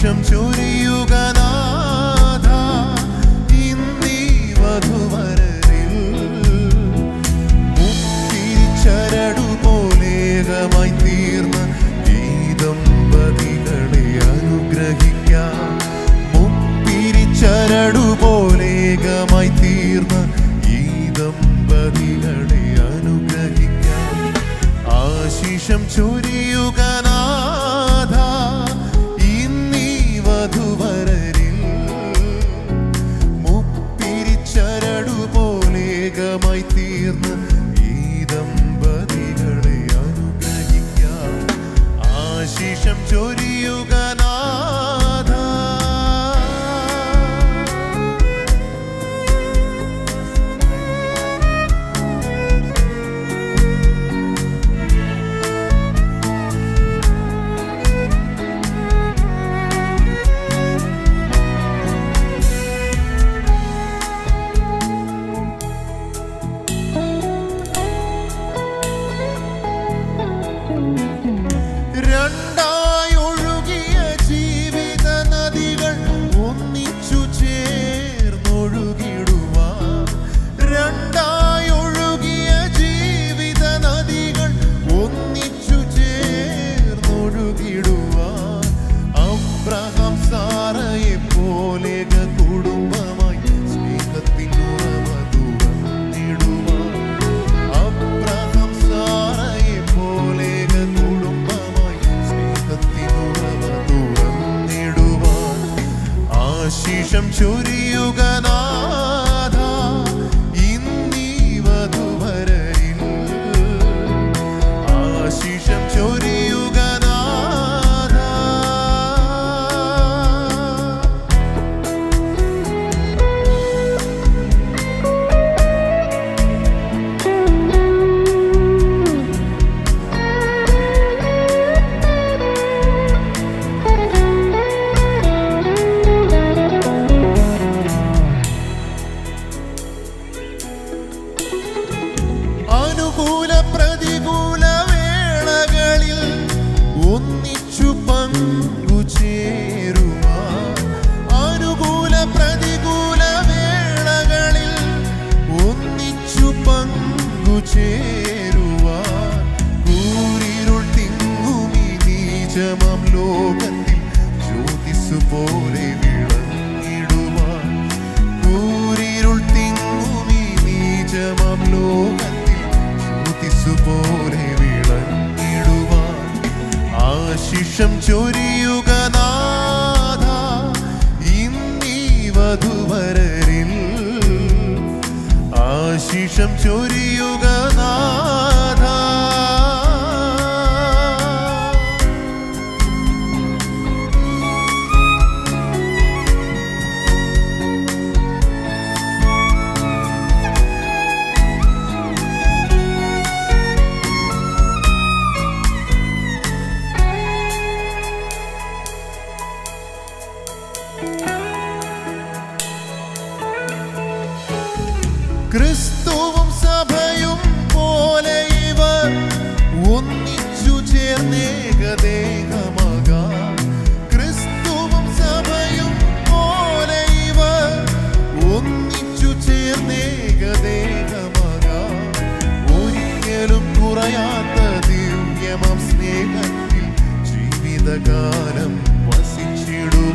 സന്തോഷം ചൊരിയുക അനുഗ്രഹിക്കാം. ആശിഷം ചൊരി തീർന്ന ഈ ദമ്പതികളെ ആശിഷം ചൊരിയുക தந்திடும் പ്രതികൂല വേളകളിൽ ഒന്നിച്ചു പങ്കുചേരുവാൻ അനുകൂല പ്രതികൂല വേളകളിൽ ഒന്നിച്ചു പങ്കുചേരുവാൻ കൂരിരുൾ തിങ്ങുമി നീചമം ലോകത്തിൽ ജ്യോതിസ് പോലെ വിളങ്ങിടുവാൻ കൂരിരുൾ തിങ്ങുമി നീചമം ലോകത്തിൽ ജ്യോതിസ് പോലെ വിളങ്ങിടുവാൻ ആശിഷം ചൊരിയുക നാഥ. ഇന്നീ വധുവരരിൽ ആശിഷം ചൊരിയുക നാഥ. ക്രിസ്തുവും സഭയും പോലെ ഇവർ ഒന്നിച്ചു ചേർന്നേകദേഹമാകാം ക്രിസ്തുവും സഭയും പോലെ ഇവർ ഒന്നിച്ചു ചേർന്നേകദേഹമാകാം ഒരിക്കലും കുറയാത്ത ദിവ്യമം സ്നേഹത്തിൽ ജീവിതകാലം വസിച്ചിടുവാൻ